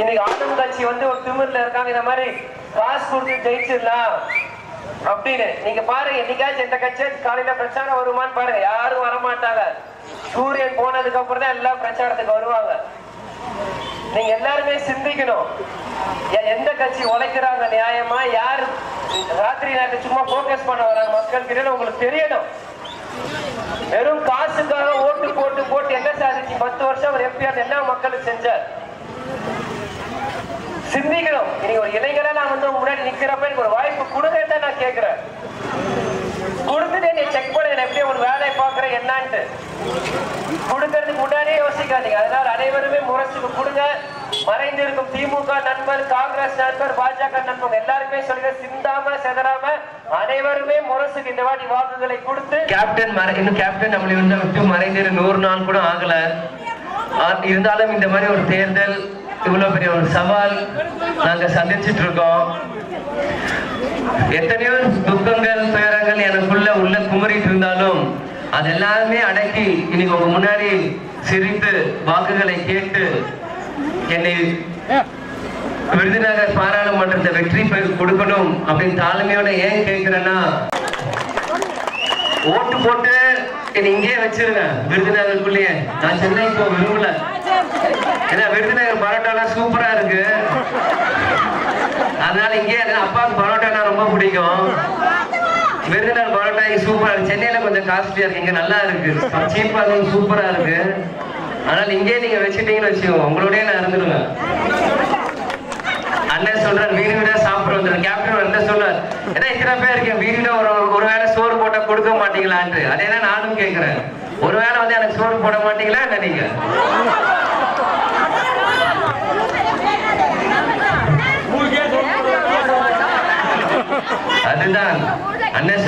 இன்னைக்கு ஆளும் கட்சி வந்து ஒரு திமிர்ல இருக்காங்க இந்த மாதிரி காசு கொடுத்து ஜெயிச்சிடலாம் அப்படின்னு. நீங்க பாருங்க என்னைக்காச்சும் எந்த கட்சியாச்சும் காலையில பிரச்சாரம் வருமான்னு பாருங்க. யாரும் வரமாட்டாங்க. சூரியன் போனதுக்கு அப்புறம் தான் எல்லாம் பிரச்சாரத்துக்கு வருவாங்க. நீங்க எல்லாருமே சிந்திக்கணும். எந்த கட்சி உழைக்கிறாங்க நியாயமா? யார் ராத்திரி நேரத்தை சும்மா போக்கஸ் பண்ண வராங்க? மக்கள் கிட்ட உங்களுக்கு தெரியணும். வெறும் காசுக்காக ஓட்டு போட்டு போட்டு என்ன சாதிச்சு? பத்து வருஷம் அவர் எம்பிஆர் என்ன மக்களுக்கு செஞ்சார்? சிந்திக்கணும். இன்னைக்கு ஒரு இளைஞரா நான் வந்து முன்னாடி நிக்கிறப்ப எனக்கு ஒரு வாய்ப்பு கொடுங்கன்னு தான் நான் கேட்கிறேன். கொடுத்துட்டு நீ செக் பண்ண எப்படி ஒரு வேலையை பாக்குறேன் என்னான்ட்டு. கொடுக்கறதுக்கு முன்னாடியே யோசிக்காதீங்க. அதனால அனைவருமே முரசுக்கு கொடுங்க. மறைந்திருக்கும் திமுக நண்பர் காங்கிரஸ் நண்பர் பாஜக நண்பர் எல்லாருமே சொல்லுங்க சிந்தாம செதறாம அனைவருமே முரசுக்கு இந்த வாடி வாக்குகளை கொடுத்து கேப்டன் மறை இன்னும் கேப்டன் நம்மளை வந்து விட்டு மறைந்திரு நூறு நாள் கூட ஆகல. இருந்தாலும் இந்த மாதிரி ஒரு தேர்தல் இவ்வளவு பெரிய ஒரு சவால் நாங்க சந்திச்சிட்டு இருக்கோம் எத்தனையோ துக்கங்கள் துயரங்கள் எனக்குள்ள உள்ள குமரிட்டு இருந்தாலும் அது எல்லாருமே அடக்கி இன்னைக்கு உங்க முன்னாடி சிரித்து வாக்குகளை கேட்டு என்னை விருதுநகர் பாராளுமன்றத்தை வெற்றி பெற கொடுக்கணும் அப்படின்னு தாழ்மையோட ஏன் கேட்கிறேன்னா ஓட்டு போட்டு என்னை இங்கேயே வச்சிருங்க விருதுநகருக்குள்ளேயே. நான் சென்னை இப்போ விரும்பல. ஏன்னா விருதுநகர் பரோட்டாலாம் சூப்பரா இருக்கு. அதனால இங்கே அப்பாவுக்கு பரோட்டானா ரொம்ப பிடிக்கும். விருதுநகர் பரோட்டா இங்க சூப்பரா இருக்கு. சென்னையில கொஞ்சம் காஸ்ட்லியா இருக்கு. இங்க நல்லா இருக்கு. சீப்பா இருக்கு சூப்பரா இருக்கு. அதனால இங்கே நீங்க வச்சுட்டீங்கன்னு வச்சுக்கோங்க. உங்களோடய நான் இருந்துருவேன். அண்ணன் சொல்றாரு வீடு வீடா சாப்பிட வந்துடும் கேப்டன் என்ன சொல்றாரு ஏன்னா இத்தனை பேர் இருக்கேன் வீடு ஒரு ஒரு வேளை சோறு போட்டா கொடுக்க மாட்டீங்களான்ட்டு. அதே தான் நானும் கேட்கிறேன் ஒரு வேளை வந்து எனக்கு சோறு போட மாட்டீங்களா என்ன நீங்க? அதுதான். அண்ணன்